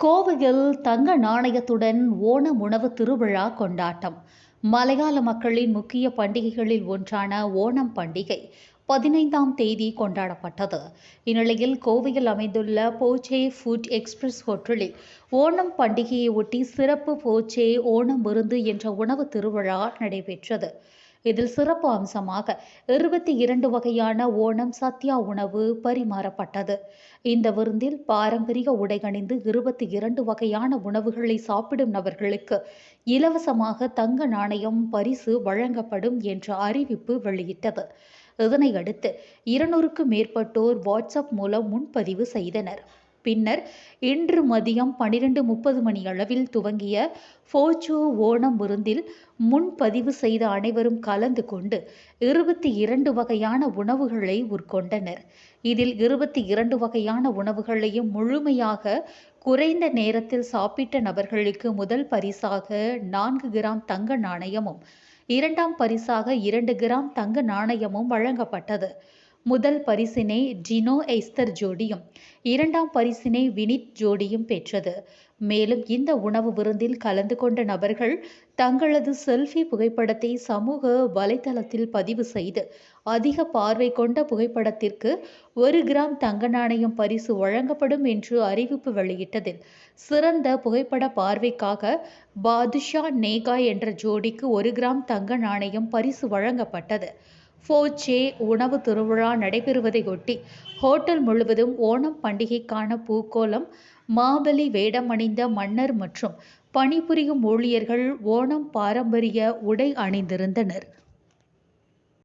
கோவையில் தங்க நாணயத்துடன் ஓணம் உணவு திருவிழா கொண்டாட்டம். மலையாள மக்களின் முக்கிய பண்டிகைகளில் ஒன்றான ஓணம் பண்டிகை பதினைந்தாம் தேதி கொண்டாடப்பட்டது. இந்நிலையில் கோவையில் அமைந்துள்ள போச்சே ஃபுட் எக்ஸ்பிரஸ் ஹோட்டலில் ஓணம் பண்டிகையை ஒட்டி சிறப்பு போச்சே ஓணம் விருந்து என்ற உணவு திருவிழா நடைபெற்றது. இதில் சிறப்பு அம்சமாக இருபத்தி இரண்டு வகையான ஓணம் சத்யா உணவு பரிமாறப்பட்டது. இந்த விருந்தில் பாரம்பரிய உடைகணிந்து இருபத்தி இரண்டு வகையான உணவுகளை சாப்பிடும் நபர்களுக்கு இலவசமாக தங்க நாணயம் பரிசு வழங்கப்படும் என்ற அறிவிப்பு வெளியிட்டது. இதனையடுத்து இருநூறுக்கும் மேற்பட்டோர் வாட்ஸ்அப் மூலம் முன்பதிவு செய்தனர். பின்னர் இன்று மதியம் பனிரெண்டு முப்பது மணி அளவில் துவங்கிய ஃபோச்சோ ஓணம் விருந்தில் முன்பதிவு செய்த அனைவரும் கலந்து கொண்டு இருபத்தி இரண்டு வகையான உணவுகளை உட்கொண்டனர். இதில் இருபத்தி இரண்டு வகையான உணவுகளையும் முழுமையாக குறைந்த நேரத்தில் சாப்பிட்ட நபர்களுக்கு முதல் பரிசாக நான்கு கிராம் தங்க நாணயமும் இரண்டாம் பரிசாக இரண்டு கிராம் தங்க நாணயமும் வழங்கப்பட்டது. முதல் பரிசினை டினோ எஸ்தர் ஜோடியும் இரண்டாம் பரிசினை வினித் ஜோடியும் பெற்றது. மேலும் இந்த உணவு விருந்தில் கலந்து கொண்ட நபர்கள் தங்களது செல்ஃபி புகைப்படத்தை சமூக வலைதளத்தில் பதிவு செய்து அதிக பார்வை கொண்ட புகைப்படத்திற்கு ஒரு கிராம் தங்க நாணயம் பரிசு வழங்கப்படும் என்று அறிவிப்பு வெளியிட்டதில் சிறந்த புகைப்பட பார்வைக்காக பாதுஷா நேகா என்ற ஜோடிக்கு ஒரு கிராம் தங்க நாணயம் பரிசு வழங்கப்பட்டது. ஃபோச்சே உணவு திருவிழா நடைபெறுவதையொட்டி ஹோட்டல் முழுவதும் ஓணம் பண்டிகைக்கான பூக்கோலம் மாபலி வேடம் அணிந்த மன்னர் மற்றும் பணிபுரியும் ஊழியர்கள் ஓணம் பாரம்பரிய உடை அணிந்திருந்தனர்.